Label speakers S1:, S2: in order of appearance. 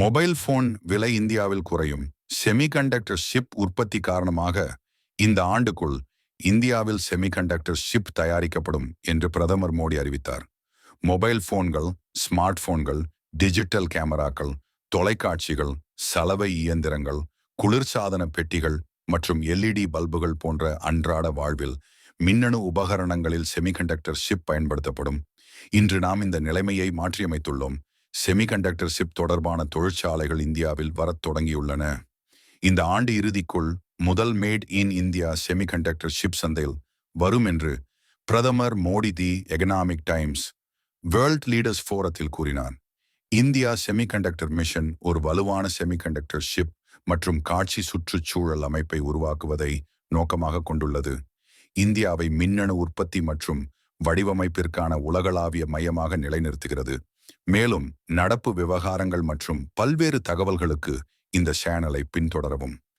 S1: Mobile phone விலை இந்தியாவில் குறையும். செமிகண்டக்டர் ஷிப் உற்பத்தி காரணமாக இந்த ஆண்டுக்குள் இந்தியாவில் செமிகண்டக்டர் ஷிப் தயாரிக்கப்படும் என்று பிரதமர் மோடி அறிவித்தார். மொபைல் போன்கள் ஸ்மார்ட் போன்கள் டிஜிட்டல் கேமராக்கள் தொலைக்காட்சிகள் சலவை இயந்திரங்கள் குளிர்சாதன பெட்டிகள் மற்றும் எல்இடி பல்புகள் போன்ற அன்றாட வாழ்வில் மின்னணு உபகரணங்களில் செமிகண்டக்டர் ஷிப் பயன்படுத்தப்படும். இன்று நாம் இந்த நிலைமையை மாற்றியமைத்துள்ளோம். செமிகண்டக்டர் ஷிப் தொடர்பான தொழிற்சாலைகள் இந்தியாவில் வரத் தொடங்கியுள்ளன. இந்த ஆண்டு இறுதிக்குள் முதல் made in India semiconductor chip சந்தையில் வரும் என்று பிரதமர் Modi the Economic Times World Leaders ஃபோரத்தில் கூறினார். இந்தியா செமிகண்டக்டர் மிஷன் ஒரு வலுவான செமிகண்டக்டர் ஷிப் மற்றும் காட்சி சுற்றுச்சூழல் அமைப்பை உருவாக்குவதை நோக்கமாக கொண்டுள்ளது. இந்தியாவை மின்னணு உற்பத்தி மற்றும் வடிவமைப்பிற்கான உலகளாவிய மையமாக நிலைநிறுத்துகிறது. மேலும் நடப்பு விவகாரங்கள் மற்றும் பல்வேறு தகவல்களுக்கு இந்த சேனலை பின்தொடரவும்.